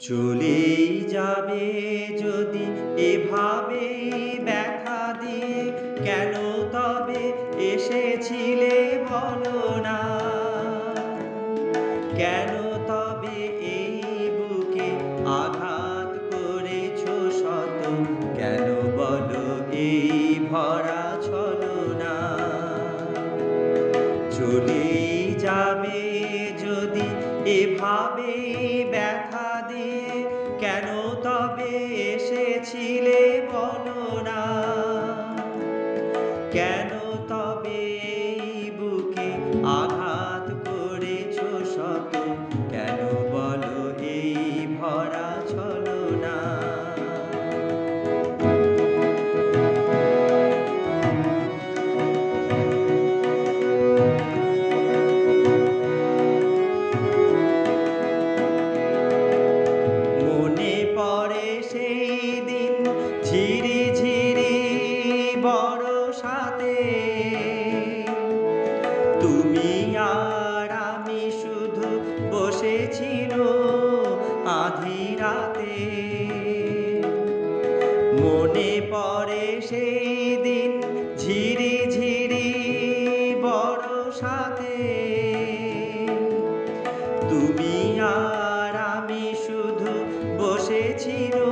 চলেই যাবে যদি এভাবে ব্যথা দিয়ে, কেন তবে এসেছিলে বলো না? কেন তবে এই বুকে আঘাত করেছ শত? কেন বলো এই ভরা ছলো না চলেই যাবে যদি এভাবে ব্যথা দিয়ে কেন তবে এসেছিলে বলো না? কেন ঝিরি ঝিরি বড় সাথে। তুমি আর আমি শুধু বসেছিল আধি রাতে। মনে পড়ে সেই দিন ঝিরি ঝিরি বড় সাথে। তুমি আর আমি শুধু বসেছিল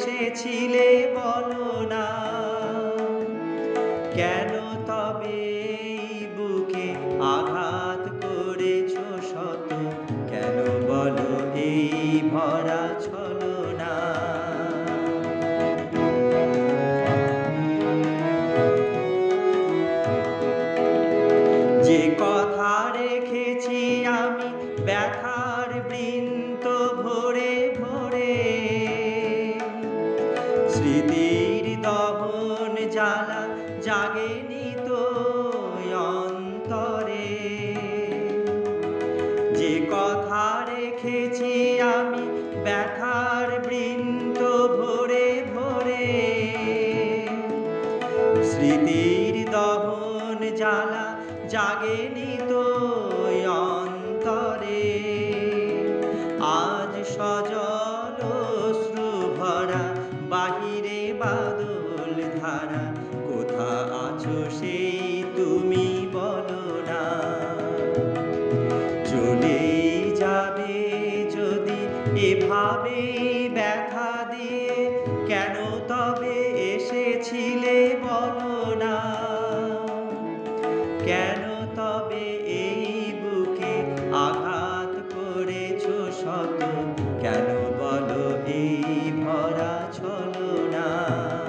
এসেছিলে, বলো না। কেন তবে বুকে আঘাত করেছ শত? কেন বলো এই ভরা ছলো না যে কথা রেখেছি আমি ব্যথার দহন জ্বালা জাগেনি তো অন্তরে। যে কথা রেখেছি আমি ব্যথার বৃন্ত ভরে ভরে, স্মৃতির দহন জ্বালা জাগেনি তো অন্তরে। আজ সজল অশ্রু ভরা বাহিরে আছো কেন তবে এসেছিলে বলো না কেন তবে এই বুকে আঘাত করেছ শত? কেন বলো এই ভরা ছলনা? না